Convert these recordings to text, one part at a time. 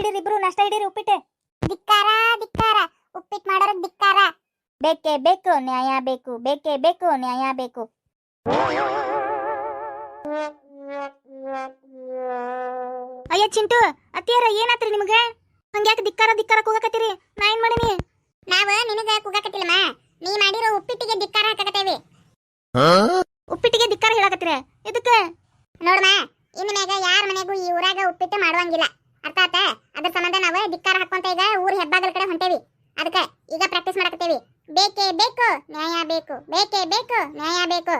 ಹಿಡೀರಿ, ಇಬ್ರು ನಷ್ಟ ಹಿಡೀರಿ ಉಪ್ಪಿಟ್ಟೆ. ಧಿಕ್ಕಾರ ಧಿಕ್ಕಾರ ಉಪ್ಪಿಟ್ಟು ಮಾಡೋರ ಧಿಕ್ಕಾರ. ಬೇಕೇ ಬೇಕು, ನ್ಯಾಯ ಬೇಕು, ಬೇಕೇ ಬೇಕು, ನ್ಯಾಯ ಬೇಕು. ಅಯ್ಯ ಚಿಂಟು ಅತ್ತಿಯರ ಏನಾತ್ರಿ ನಿಮಗೆ? ಹಂಗ್ಯಾಕೆ ಧಿಕ್ಕಾರ ಧಿಕ್ಕಾರ ಕೂಗಕತ್ತೀರಿ? ನಾ ಏನ್ ಮಾಡಿನಿ? ನಾವ ನಿನಗ ಕೂಗಕತ್ತಿಲ್ಲಮ್ಮ ನೀ ಮಾಡಿರೋ ಉಪ್ಪಿಟ್ಟಿಗೆ ಧಿಕ್ಕಾರ ಹಾಕಕತ್ತೇವಿ ಉಪ್ಪಿಟ್ಟಿಗೆ ಧಿಕ್ಕಾರ ಹೇಳಕತ್ತೀರ ಇದಕ್ಕೆ ನೋಡಮ್ಮ ಇನ್ನು ಮ್ಯಾಗ ಯಾರ ಮನೆಗೂ ಈ ಊರಾಗ ಉಪ್ಪಿಟ್ಟು ಮಾಡುವಂಗಿಲ್ಲ ಅರ್ಥ ಆತ ಅದ್ರ ಸಂಬಂಧ ನಾವು ಹಾಕೊಂತ ಈಗ ಊರ್ ಹೆಬ್ಬಾಗಲ ಕಡೆ ಹೊಂಟೇವಿ. ಅದಕ್ಕೆ ಈಗ ಪ್ರಾಕ್ಟೀಸ್ ಮಾಡಕತ್ತೇವಿ. ಬೇಕೇ ಬೇಕು, ನ್ಯಾಯ ಬೇಕು, ಬೇಕೇ ಬೇಕು, ನ್ಯಾಯ ಬೇಕು.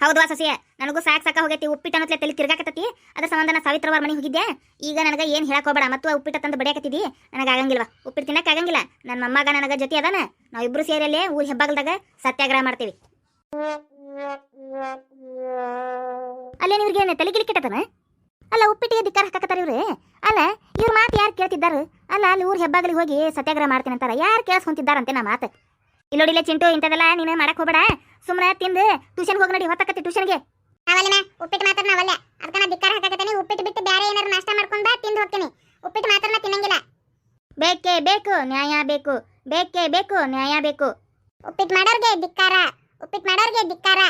ಹೌದು ಸಸಿಯ ನನಗೂ ಸಾಕ್ ಸಾಕ ಹೋಗೈತಿ. ಉಪ್ಪಿಟ್ಟು ಅನ್ನತ್ಲೆ ತಲೆ ತಿರ್ಗಾಕತ್ತತಿ. ಅದ ಸಂಬಂಧ ನಾ ಸಾವಿತ್ರವಾರ ಮನೆಗೆ ಹೋಗಿದ್ದೆ ಈಗ ನನಗೆ ಏನು ಹೇಳಕ್ ಹೋಗಬೇಡ. ಮತ್ತು ಉಪ್ಪಿಟ್ಟು ತಂದು ಬಡಿಯಾಕತ್ತಿದ್ದಿ ನನಗೆ ಆಗಂಗಿಲ್ವಾ? ಉಪ್ಪಿಟ್ಟು ತಿನ್ನಕ್ಕೆ ಆಗಂಗಿಲ್ಲ. ನನ್ನ ಮೊಮ್ಮಗ ನನಗೆ ಜೊತೆ ಅದಾನ. ನಾವಿಬ್ರು ಸೇರಲ್ಲೇ ಊರು ಹೆಬ್ಬಾಗಲ್ದಾಗ ಸತ್ಯಾಗ್ರಹ ಮಾಡ್ತೀವಿ. ಅಲ್ಲೇ ಇವ್ರಿಗೆ ತಲೆ ಗಿಲಿ ಅಲ್ಲ ಉಪ್ಪಿಟ್ಟಿಗೆ ಧಿಕ್ಕಾರ ಹಾಕತ್ತಾರ ಇವ್ರು? ಅಲ್ಲ ಇವ್ರ ಮಾತು ಯಾರು ಕೇಳ್ತಿದ್ದಾರು? ಅಲ್ಲ ಅಲ್ಲಿ ಊರ್ ಹೆಬ್ಬಾಗಲಿಗೆ ಹೋಗಿ ಸತ್ಯಾಗ್ರಹ ಮಾಡ್ತೀನಿ ಅಂತಾರ ಯಾರು ಕೇಳಿಸ್ಕೊಂತಿದ್ದಾರಂತೆ ನಾ ಮಾತು? ಇಲ್ಲೋಡಿಲ್ಲ ಚಿಂಟು ಇಂಥದೆಲ್ಲ ನೀನು ಮಾಡಕ್ಕೆ ಹೋಗಬೇಡ. ಸುಮ್ಮನೆ ತಿಂದು ಟ್ಯೂಷನ್ ಹೋಗಿ ನೋಡಿ ಹೊತ್ತಕತ್ತಿ ಟ್ಯೂಷನ್ಗೆ ಅವಲ್ಲ ಉಪ್ಪಿಟ್ಟು ಮಾತ್ರ ನಾವಲ್ಲ ಅದಕ್ಕೆ ನಾ ಧಿಕ್ಕಾರ ಹಾಕಕತ್ತೀನಿ ಉಪ್ಪಿಟ್ಟು ಬಿಟ್ಟು ಬೇರೆ ಏನಾರು ನಾಷ್ಟ ಮಾಡ್ಕೊಂಡು ಬಾ ತಿಂದು ಹೋಗ್ತೀನಿ. ಉಪ್ಪಿಟ್ಟು ಮಾತ್ರ ನಾ ತಿನ್ನಂಗಿಲ್ಲ. ಬೇಕೇ ಬೇಕು ನ್ಯಾಯ ಬೇಕು. ಬೇಕೇ ಬೇಕು ನ್ಯಾಯ ಬೇಕು. ಉಪ್ಪಿಟ್ಟು ಮಾಡೋರ್ಗೆ ಧಿಕ್ಕಾರ. ಉಪ್ಪಿಟ್ಟು ಮಾಡೋರ್ಗೆ ಧಿಕ್ಕಾರ.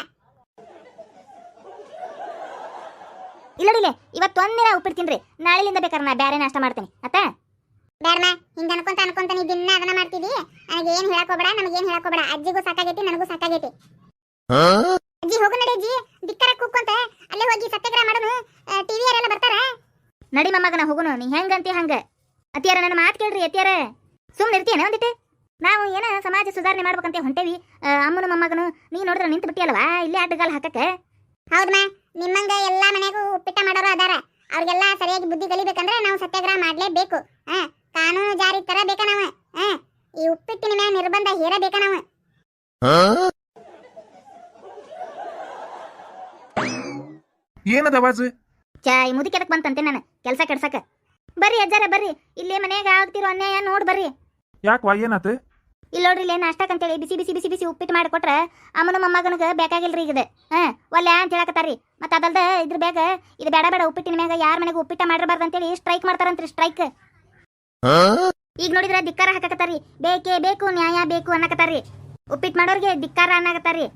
ಇಲ್ಲಡಿಲೆ ಇವತ್ತು ಒಂದಿನ ಉಪ್ಪಿಟ್ಟು ತಿನ್ರಿ ನಾಳೆಲಿಂದ ಬೇಕಾರ ನಾ ಬೇರೆ ನಾಷ್ಟ ಮಾಡ್ತೇನೆ. ಅತ್ತ ಬೇಡಮ್ಮ ಹಿಂಗ ಅನ್ಕೊಂತ ಅನ್ಕೊಂತ ನೀ ದಿನ ಅದನ್ನ ಮಾಡ್ತಿದಿ. ನನಗೆ ಏನು ಹೇಳಕ್ ಹೋಗ್ಬೇಡ ನಮಗೆ ಏನ್ ಹೇಳಕ್ ಹೋಗ್ಬೇಡ. ಅಜ್ಜಿಗೂ ಸಾಕಾಗೈತಿ ನನಗೂ ಸಾಕಾಗೈತಿ. ಅಜ್ಜಿ ಹೋಗು ನಡಿ ಅಜ್ಜಿ. ಬಿಕ್ಕರ ಕೂಕೊಂತ ಅಲ್ಲೇ ಹೋಗಿ ಸತ್ಯಾಗ್ರಹ ಮಾಡೋನು. ಟಿವಿ ಯಾರೆಲ್ಲ ಬರ್ತಾರ? ನಡಿ ಮೊಮ್ಮಗನ ಹೋಗುನು. ನೀ ಹೆಂಗಂತಿ ಹಂಗ? ಅತಿಯಾರ ನನ್ನ ಮಾತು ಕೇಳ್ರಿ ಅತಿಯಾರ ಸುಮ್ಮನೆ ಇರ್ತೀಯನ ಒಂದಿಟ್ಟು? ನಾವು ಏನ ಸಮಾಜ ಸುಧಾರಣೆ ಮಾಡ್ಬೇಕಂತ ಹೊಂಟೇವಿ. ಅಮ್ಮನ ಮೊಮ್ಮಗನು ನೀ ನೋಡಿದ್ರೆ ನಿಂತು ಬಿಟ್ಟಿಯಲ್ವಾ ಇಲ್ಲೇ ಅಡ್ಡಗಾಲ ಹಾಕಕ್ಕೆ. ಹೌದಮ್ಮ ನಿಮ್ಮಂಗ ಎಲ್ಲ ಮನೆಗೂ ಉಪ್ಪಿಟ್ಟ ಮಾಡೋರು ಅದಾರ. ಅವ್ರಿಗೆಲ್ಲ ಸರಿಯಾಗಿ ಬುದ್ಧಿ ಕಲಿಬೇಕಂದ್ರೆ ನಾವು ಸತ್ಯಾಗ್ರಹ ಮಾಡಲೇಬೇಕು. ಹಾ ಕಾನೂನು ಜಾರಿ ತರಬೇಕ ನಾವು. ಹಾ ಈ ಉಪ್ಪಿಟ್ಟಿನ ಮ್ಯಾಲ ನಿರ್ಬಂಧ ಹೇರಬೇಕ ನಾವು. ಏನದ ಅವಾಜ್ ಚಾ ಈ ಎದಕ್ ಬಂತಂತೆ ನಾನು? ಕೆಲಸ ಕೆಡ್ಸಕ. ಬರ್ರಿ ಅಜ್ಜಾರ ಬರ್ರಿ. ಇಲ್ಲೇ ಮನೆಗೆ ಆಗ್ತಿರೋ ಅನ್ಯಾಯ ನೋಡ್ ಬರ್ರಿ. ಯಾಕವಾ ಏನಾತ? ಇಲ್ಲಿ ನೋಡ್ರಿ ಇಲ್ಲೇ ನಾಷ್ಟಕ್ಕಂತೇಳಿ ಬಿಸಿ ಬಿಸಿ ಬಿಸಿ ಬಿಸಿ ಉಪ್ಪಿಟ್ಟು ಮಾಡಿ ಕೊಟ್ರ ಅಮ್ಮನ ಮೊಮ್ಮಗನಿಗೆ ಬೇಕಾಗಿಲ್ರಿ ಈಗ ಹಾಂ ಒಲ್ಲೆ ಅಂತ ಹೇಳಕತ್ತಾರಿ ಮತ್ತು ಅದಲ್ದ ಇದ್ರ ಬೇಗ ಇದು ಬೇಡ ಬೇಡ ಉಪ್ಪಿಟ್ಟಿನ ಮ್ಯಾಗ ಯಾರ ಮನೆಗೆ ಉಪ್ಪಿಟ್ಟ ಮಾಡಿರಬಾರ್ದು ಅಂತೇಳಿ ಸ್ಟ್ರೈಕ್ ಮಾಡ್ತಾರಂತ್ರಿ ಸ್ಟ್ರೈಕ್ ಈಗ ನೋಡಿದ್ರೆ ಧಿಕ್ಕಾರ ಹಾಕಕತ್ತಾರಿ ಬೇಕೇ ಬೇಕು ನ್ಯಾಯ ಬೇಕು ಅನ್ನಕತ್ತಾರಿ ಉಪ್ಪಿಟ್ಟು ಮಾಡೋರಿಗೆ ಧಿಕ್ಕಾರ ಅನ್ನಕತ್ತಾರಿ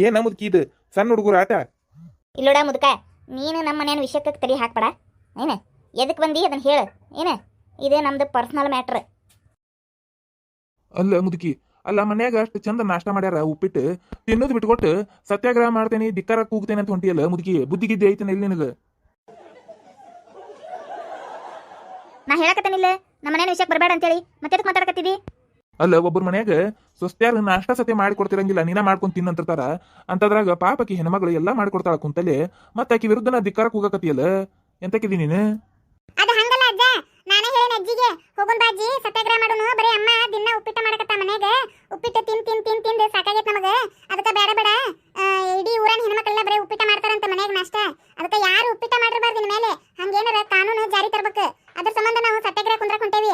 ಏ ಮುದುಕಿ ಇದು ಸಣ್ಣ ಹುಡುಗರು ಆಟ? ಇಲ್ಲೋಡ ಮುದುಕ ನೀನು ನಮ್ಮ ಮನೆಯ ವಿಷಯಕ್ಕೆ ತಲೆ ಹಾಕ್ಬೇಡ. ಏನ? ಎದಕ್ಕೆ ಬಂದಿ? ಅದನ್ನ ಹೇಳು. ಏನ? ಇದೇ ನಮ್ದು ಪರ್ಸನಲ್ ಮ್ಯಾಟ್ರ್ ಅಲ್ಲ ಮುದುಕಿ ಅಲ್ಲ ಮನ್ಯಾಗ ಅಷ್ಟು ಚಂದ ನಾಷ್ಟ ಮಾಡ್ಯಾರ ಉಪ್ಪಿಟ್ಟು ತಿನ್ನೋದು ಬಿಟ್ಕೊಟ್ಟು ಸತ್ಯಾಗ್ರಹ ಮಾಡ್ತೇನೆ ಧಿಕ್ಕಾರ ಕೂಗ್ತೇನೆ ಅಂತ ಹೊಂಟಿಯಲ್ಲ ಮುದುಕಿ ಬುದ್ಧಿಗಿದ್ದೆ ಐತೇನೆ ಇಲ್ಲಿ ನಿನಗ? ನಾ ಹೇಳಕತ್ತೇನಿಲ್ಲ ನಮ್ಮ ಮನೇನ ವಿಷಯಕ್ಕೆ ಬರಬೇಡ ಅಂತೇಳಿ ಮತ್ತೆ ಮಾತಾಡಕತ್ತಿದಿ? ಅಲ್ಲ ಒಬ್ಬರ ಮನ್ಯಾಗ ಸ್ವಸ್ತ್ಯಾರ ನಾಷ್ಟ ಸತೆ ಮಾಡಿ ಕೊಡ್ತಿರಂಗಿಲ್ಲ ನೀನ ಮಾಡ್ಕೊಂಡು ತಿನ್ನಂತಿರ್ತಾರ ಅಂತದ್ರಾಗ ಪಾಪಕಿ ಹೆಣ್ಮಗಳು ಎಲ್ಲಾ ಮಾಡ್ಕೊಡ್ತಾಳ ಕುಂತಲೆ ಮತ್ತೆ ಆಕಿ ವಿರುದ್ಧ ನಾ ಧಿಕ್ಕಾರ ಕೂಗಕತ್ತಿಯಲ್ಲ ಎಂತಕ್ಕಿದಿ ನೀನು ಅದು ಹಂಗಲ್ಲ ಅಜ್ಜ ನಾನೇ ಹೇಳಿನ ಹೋಗುನ್ ಬಾಜಿ, ಸತ್ಯಾಗ್ರಹ ಮಾಡೋನು, ಬರೀ ಅಮ್ಮ ದಿನ ಉಪ್ಪಿಟ್ಟ ಮಾಡಕತ್ತ ಮನೆಗ. ಉಪ್ಪಿಟ್ಟು ತಿನ್ ತಿನ್ ತಿನ್ ತಿಂದು ಸಾಕಾಗೈತೆ ನಮಗೆ. ಅದಕ್ಕೆ ಬೇಡ ಬೇಡ ಇಡಿ ಊರನ್ ಹೆಣ್ಮಕ್ಳೆಲ್ಲ ಬರೀ ಉಪ್ಪಿಟ್ಟ ಮಾಡ್ತಾರಂತ ಮನೆಗೆ ನಾಷ್ಟ. ಅದಕ್ಕೆ ಯಾರು ಉಪ್ಪಿಟ್ಟ ಮಾಡಿರಬಾರ್ದು ಇನ್ ಮೇಲೆ? ಹಂಗೇನಾರ ಕಾನೂನು ಜಾರಿ ತರಬೇಕು. ಅದ್ರ ಸಂಬಂಧ ನಾವು ಸತ್ಯಾಗ್ರಹ ಕುಂದ್ರ ಹೊಂಟೇವಿ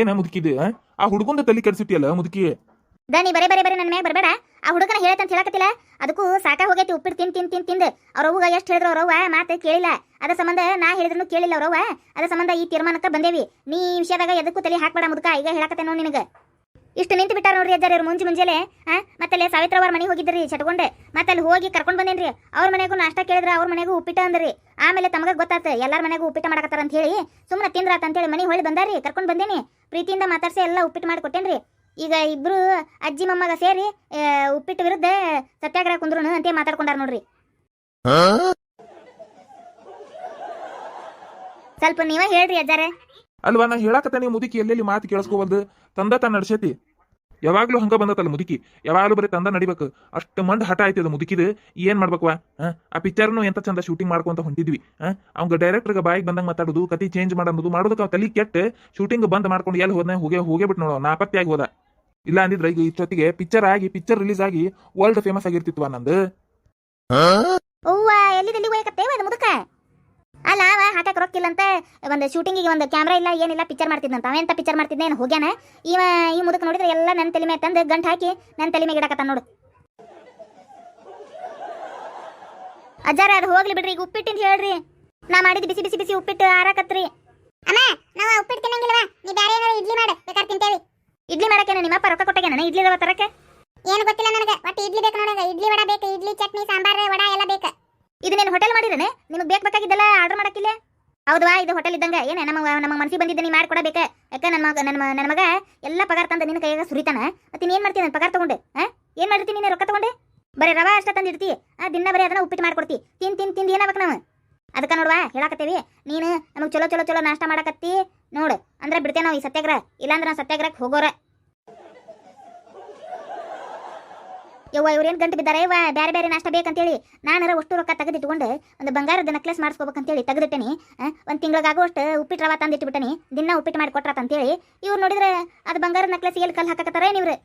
ಏನ ಮುದುಕಿದೆ? ಆ ಹುಡುಗಂದ ತಲೆ ಕೆಡಿಸಿಟ್ಟಿಯಲ್ಲ ಮುದುಕಿ? ದನಿ ಬರೇ ಬರೇ ಬರೇ ನನ್ನ ಮ್ಯಾಗ ಬರಬೇಡ. ಆ ಹುಡುಗನ ಹೇಳತ್ತಂತ ಹೇಳಕತ್ತಿಲ್ಲ. ಅದಕ್ಕೂ ಸಾಕ ಹೋಗೈತಿ, ಉಪ್ಪಿಟ್ಟು ತಿನ್ ತಿನ್ ತಿನ್, ತಿಂದು. ಅವ್ರವ್ಗ ಎಷ್ಟು ಹೇಳಿದ್ರು ಅವ್ರವ್ವ ಮಾತು ಕೇಳಿಲ್ಲ. ಅದ ಸಂಬಂಧ ನಾ ಹೇಳಿದ್ರು ಕೇಳಿಲ್ಲ ಅವ್ರವ್ವ ಅದ ಸಂಬಂಧ ಈ ತೀರ್ಮಾನಕ್ಕೆ ಬಂದೇವಿ. ನೀ ಈ ವಿಷಯದಾಗ ಎದಕ್ಕೂ ತಲೆ ಹಾಕ್ಬೇಡ ಮುದುಕ, ಈಗ ಹೇಳಕತ್ತೆ ನೋಡಿ ನಿನಗೆ. ಇಷ್ಟು ನಿಂತು ಬಿಟ್ಟಾರ ನೋಡ್ರಿ ಅಜ್ಜಾರ ಇವ್ರು ಮುಂಜಿ ಮುಂಜಾನೆ ಆ? ಮತ್ತಲ್ಲಿ ಸಾವಿತ್ರವಾರ ಮನೆಗೆ ಹೋಗಿದ್ರಿ ಚಟ್ಕೊಂಡೆ ಮತ್ತೆ ಅಲ್ಲಿ ಹೋಗಿ ಕರ್ಕೊಂಡು ಬಂದೇನ್ರಿ. ಅವ್ರ ಮನೆಗೂ ನಾಷ್ಟ ಕೇಳಿದ್ರೆ, ಅವ್ರ ಮನೆಗೂ ಉಪ್ಪಿಟ್ಟ ಅಂದ್ರಿ. ಆಮೇಲೆ ತಮಗ ಗೊತ್ತಾತ, ಎಲ್ಲಾರ ಮನೆಗೂ ಉಪ್ಪಿಟ್ಟ ಮಾಡಕತ್ತಾರ ಅಂತ ಹೇಳಿ. ಸುಮ್ಮನೆ ತಿಂದ್ರಾತ ಅಂತೇಳಿ ಮನೆ ಹೊಳಿ ಬಂದಾರಿ ಕರ್ಕೊಂಡು ಬಂದೇನಿ. ಪ್ರೀತಿಯಿಂದ ಮಾತಾಡ್ಸಿ ಎಲ್ಲ ಉಪ್ಪಿಟ್ಟು ಮಾಡಿ ಕೊಟ್ಟೇನ್ರಿ. ಈಗ ಇಬ್ರು ಅಜ್ಜಿ ಮೊಮ್ಮಗ ಸೇರಿ ಉಪ್ಪಿಟ್ಟು ವಿರುದ್ಧ ಸತ್ಯಾಗ್ರಹ ಕುಂದ್ರು ಅಂತ ಮಾತಾಡ್ಕೊಂಡಾರ ನೋಡ್ರಿ. ಸ್ವಲ್ಪ ನೀವೇ ಹೇಳ್ರಿ ಅಜ್ಜಾರೆ. ಅಲ್ವಾ ನಾ ಹೇಳಕತ್ತಾನೆ ಮುದುಕಿ ಎಲ್ಲೆಲ್ಲಿ ಮಾತು ಕೇಳಿಸ್ಕೋವಲ್ದು ತಂದ ತಾನು ನಡ್ಸೈತಿ. ಯಾವಾಗ್ಲೂ ಹಂಗ ಬಂದತ್ತಲ್ಲ ಮುದುಕಿ. ಯಾವಾಗ್ಲೂ ಬರೀ ತಂದ ನಡಿಬೇಕು. ಅಷ್ಟು ಮಂಡ್ ಹಠ ಆಯ್ತದ ಮುದುಕಿದು. ಏನ್ ಮಾಡ್ಬೇಕವಾ ಆ ಪಿಕ್ಚರ್ನು ಎಂತ ಚಂದ ಶೂಟಿಂಗ್ ಮಾಡ್ಕೊಂತ ಹೊಂಟಿದ್ವಿ. ಅವಂಗ ಡೈರೆಕ್ಟರ್ಗೆ ಬಾಯಿಗೆ ಬಂದಂಗ ಮಾತಾಡೋದು ಕತಿ ಚೇಂಜ್ ಮಾಡೋದು ಮಾಡೋದಕ್ಕೆ ಅವ್ ತಲೆ ಕೆಟ್ಟ ಶೂಟಿಂಗ್ ಬಂದ್ ಮಾಡ್ಕೊಂಡು ಎಲ್ಲಿ ಹೋದ್ನ ಹೋಗೇ ಹೋಗೇ ಬಿಟ್ಟು ನೋಡೋ ನಾಪತ್ತೆಯಾಗಿ ಹೋದ. ಇಲ್ಲ ಅಂದಿದ್ರೆ ಈಗ ಇಷ್ಟೊತ್ತಿಗೆ ಪಿಕ್ಚರ್ ಆಗಿ ಪಿಕ್ಚರ್ ರಿಲೀಸ್ ಆಗಿ ವರ್ಲ್ಡ್ ಫೇಮಸ್ ಆಗಿರ್ತಿತ್ತು ನಂದು ಅವ್ವ ಎಲ್ಲಿ ಹೋಯಕತ್ತೇವ ಅದು ಮುದುಕ? ಅಲ್ಲ ಅವ ಹಾಕಕ್ ರೊಕ್ಕಿಲ್ಲ ಅಂತ ಒಂದು ಶೂಟಿಂಗಿಗೆ ಒಂದು ಕ್ಯಾಮ್ರಾ ಇಲ್ಲ ಏನಿಲ್ಲ ಪಿಕ್ಚರ್ ಮಾಡ್ತಿದ್ನಂತ. ಅವೆಂತ ಪಿಕ್ಚರ್ ಮಾಡ್ತಿದ್ದೆ ಏನು ಹೋಗ್ಯಾನ? ಇವ ಈ ಮುದುಕ ನೋಡಿದ್ರೆ ಎಲ್ಲ ನನ್ನ ತಲೆ ಮೇಲೆ ತಂದು ಗಂಟು ಹಾಕಿ ನನ್ನ ತಲೆ ಮೇಲೆ ಇಡಕತ್ತ ನೋಡು. ಅಜ್ಜಾರ ಅದು ಹೋಗ್ಲಿ ಬಿಡ್ರಿ ಈಗ ಉಪ್ಪಿಟ್ಟಿಂದ ಹೇಳ್ರಿ. ನಾ ಮಾಡಿದ ಬಿಸಿ ಬಿಸಿ ಬಿಸಿ ಉಪ್ಪಿಟ್ಟು ಆರಾಕತ್ರಿ ಅಮ್ಮ ನಾವು ಉಪ್ಪಿಟ್ಟು ತಿನ್ನಂಗಿಲ್ವಾ ನೀ ಬೇರೆ ಇಡ್ಲಿ ಮಾಡು ಬೇಕಾದ್ರೆ ತಿಂತೇವಿ. ಇಡ್ಲಿ ಮಾಡಕ್ಕೆ ನಿಮ್ಮ ಅಪ್ಪ ರೊಕ್ಕ ಕೊಟ್ಟಾಗೇನ ಇಡ್ಲಿ ರವ ತರಕ್ಕೆ? ಏನು ಗೊತ್ತಿಲ್ಲ ನನಗೆ ಒಟ್ಟು ಇಡ್ಲಿ ಬೇಕು ನನಗೆ. ಇಡ್ಲಿ ವಡ ಬೇಕು ಇಡ್ಲಿ ಚಟ್ನಿ ಸಾಂಬಾರ್ ವಡ ಎಲ್ಲ ಬೇಕು. ಇದು ನೀನು ಹೋಟೆಲ್ ಮಾಡಿರೇನೆ? ನಿಮಗೆ ಬೇಕು ಬೇಕಾಗಿದ್ದೆಲ್ಲ ಆರ್ಡರ್ ಮಾಡಕ್ಕಿಲ್ಲ? ಹೌದವಾ ಇದು ಹೋಟೆಲ್ ಇದ್ದಂಗೆ. ಏನೇ ನಮ್ಮ ನಮ್ಮ ಮನಸ್ಸಿಗೆ ಬಂದಿದ್ದೆ ನೀ ಮಾಡ್ಕೊಡಬೇಕ. ಯಾಕೆ ನನ್ನ ಮಗ ನನ್ನ ನನ್ನ ಮಗ ಎಲ್ಲ ಪಗಾರ ತಂದ ನಿನ್ನ ಕೈಯಾಗ ಸುರಿತಾನ? ಮತ್ತೆ ನೀನು ಏನು ಮಾಡ್ತೀನಿ ನಾನು ಪಗಾರ ತೊಗೊಂಡೆ? ಹಾಂ ಏನು ಮಾಡಿರ್ತೀನಿ ನೀನು ರೊಕ್ಕ ತೊಗೊಂಡೆ? ಬರೀ ರವಾ ಅಷ್ಟ ತಂದಿರ್ತಿ. ಆ ದಿನ ಬರೀ ಅದನ್ನ ಉಪ್ಪಿಟ್ಟು ಮಾಡ್ಕೊಡ್ತಿ. ತಿನ್ ತಿನ್ ತಿಂದು ಏನಾಗ್ಬೇಕು ನಾವು? ಅದಕ್ಕೆ ನೋಡುವ ಹೇಳಾಕತ್ತೇವಿ. ನೀನು ನಮಗೆ ಚಲೋ ಚಲೋ ಚಲೋ ನಾಷ್ಟ ಮಾಡಕತ್ತಿ. ನೋಡು, ಅಂದ್ರೆ ಬಿಡ್ತೇವೆ ನಾವು ಈ ಸತ್ಯಾಗ್ರಹ. ಇಲ್ಲಾಂದ್ರೆ ನಾವು ಸತ್ಯಾಗ್ರಹಕ್ಕೆ ಹೋಗೋರ. ಯವ್ವ ಇವ್ರೇನು ಗಂಟು ಬಿದ್ದಾರೆ? ಇವ ಬೇರೆ ಬೇರೆ ನಾಷ್ಟ ಬೇಕಂತೇಳಿ. ನಾನಾರ ಅಷ್ಟು ರೊಕ್ಕ ತೆಗೆದಿಟ್ಕೊಂಡು ಒಂದು ಬಂಗಾರದ ನೆಕ್ಲೆಸ್ ಮಾಡಿಸ್ಕೋಬೇಕಂತೇಳಿ ತೆಗೆದಿಟ್ಟೇನಿ. ಒಂದು ತಿಂಗಳಿಗಾಗುವಷ್ಟು ಉಪ್ಪಿಟ್ಟು ರವ ತಂದಿಟ್ಬಿಟ್ಟನಿ. ದಿನ ಉಪ್ಪಿಟ್ಟು ಮಾಡಿ ಅಂತೇಳಿ ಇವ್ರು ನೋಡಿದ್ರೆ ಅದು ಬಂಗಾರದ ನೆಕ್ಲೆಸ್ ಎಲ್ಲಿ ಕಲ್ಲು ಹಾಕಕತ್ತಾರ ನೀವ್ರು